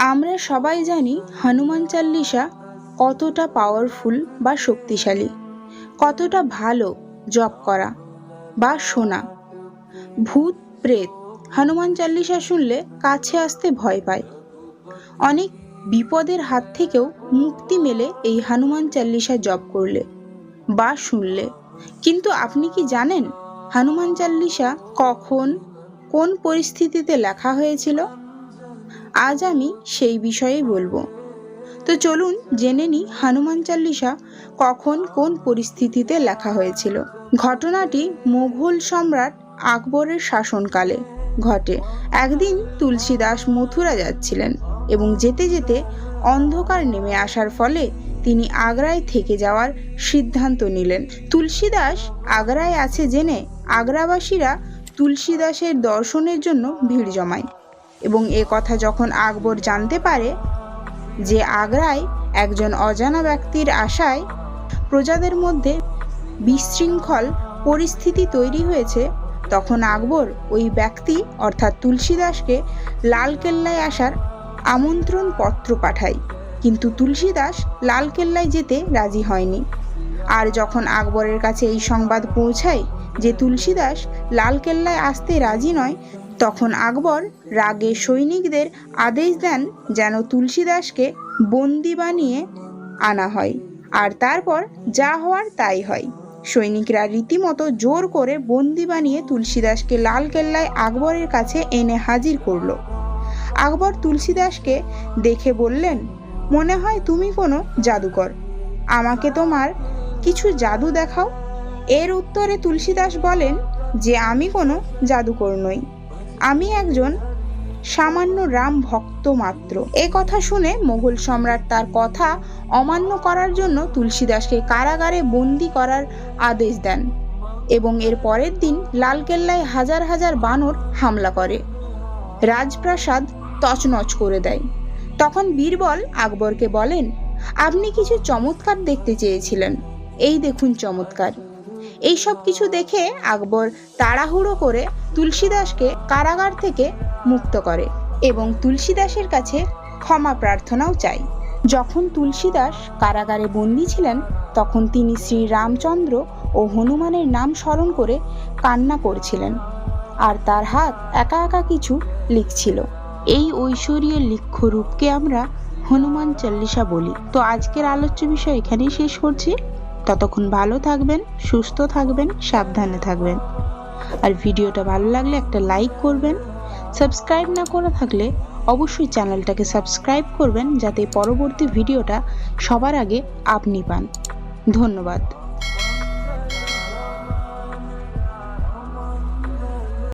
আমরা সবাই জানি হনুমান চাল্লিশা কতটা পাওয়ারফুল বা শক্তিশালী, কতটা ভালো জপ করা বা শোনা। ভূত, প্রেত, হনুমান চাল্লিশা শুনলে কাছে আসতে ভয় পায়। অনেক বিপদের হাত থেকেও মুক্তি মেলে এই হনুমান চাল্লিশা জপ করলে বা শুনলে। কিন্তু আপনি কি জানেন হনুমান চাল্লিশা কখন কোন পরিস্থিতিতে লেখা হয়েছিল? আজ আমি সেই বিষয়েই বলব। তো চলুন জেনে নিই হনুমান চাল্লিশা কখন কোন পরিস্থিতিতে লেখা হয়েছিল। ঘটনাটি মুঘল সম্রাট আকবরের শাসনকালে ঘটে। একদিন তুলসীদাস মথুরা যাচ্ছিলেন এবং যেতে যেতে অন্ধকার নেমে আসার ফলে তিনি আগ্রায় থেকে যাওয়ার সিদ্ধান্ত নিলেন। তুলসীদাস আগ্রায় আছে জেনে আগ্রাবাসীরা তুলসীদাসের দর্শনের জন্য ভিড় জমায়। এবং এ কথা যখন আকবর জানতে পারে যে আগ্রায় একজন অজানা ব্যক্তির আশায় প্রজাদের মধ্যে বিশৃঙ্খল পরিস্থিতি তৈরি হয়েছে, তখন আকবর ওই ব্যক্তি, অর্থাৎ তুলসীদাসকে লালকেল্লায় আসার আমন্ত্রণ পত্র পাঠায়। কিন্তু তুলসীদাস লালকেল্লায় যেতে রাজি হয়নি। আর যখন আকবরের কাছে এই সংবাদ পৌঁছায় যে তুলসীদাস লালকেল্লায় আসতে রাজি নয় তখন আকবর রাগে সৈনিকদের আদেশ দেন যেন তুলসীদাসকে বন্দি বানিয়ে আনা হয়। আর তারপর যা হওয়ার তাই হয়। সৈনিকরা রীতিমতো জোর করে বন্দি বানিয়ে তুলসীদাসকে লালকেল্লায় আকবরের কাছে এনে হাজির করল। আকবর তুলসীদাসকে দেখে বললেন, মনে হয় তুমি কোনো জাদুকর। আমাকে তোমার কিছু জাদু দেখাও। এর উত্তরে তুলসীদাস বলেন যে, আমি কোনো জাদুকর নই। আমি একজন সামান্য রাম ভক্ত মাত্র। এ কথা শুনে মোগল সম্রাট তার কথা অমান্য করার জন্য তুলসীদাসকে কারাগারে বন্দি করার আদেশ দেন এবং এর পরের দিন লালকেল্লায় হাজার হাজার বানর হামলা করে। রাজপ্রাসাদ তছনছ করে দেয়। তখন বীরবল আকবরকে বলেন, আপনি কিছু চমৎকার দেখতে চেয়েছিলেন। এই দেখুন চমৎকার। এই সব কিছু দেখে আকবর তাড়াহুড়ো করে তুলসীদাসকে কারাগার থেকে মুক্ত করে এবং তুলসীদাসের কাছে ক্ষমা প্রার্থনাও চায়। যখন তুলসীদাস কারাগারে বন্দী ছিলেন, তখন তিনি শ্রী রামচন্দ্র ও হনুমানের নাম স্মরণ করে কান্না করছিলেন আর তার হাত একা একা কিছু লিখছিল। এই ঐশ্বরীয় লিখ্য রূপকে আমরা হনুমান চল্লিশা বলি। তো আজকের আলোচ্য বিষয় এখানেই শেষ করছি। ততক্ষণ ভালো থাকবেন, সুস্থ থাকবেন, সাবধানে থাকবেন। আর ভিডিওটা ভালো লাগলে একটা লাইক করবেন। সাবস্ক্রাইব না করা থাকলে অবশ্যই চ্যানেলটাকে সাবস্ক্রাইব করবেন, যাতে পরবর্তী ভিডিওটা সবার আগে আপনি পান। ধন্যবাদ।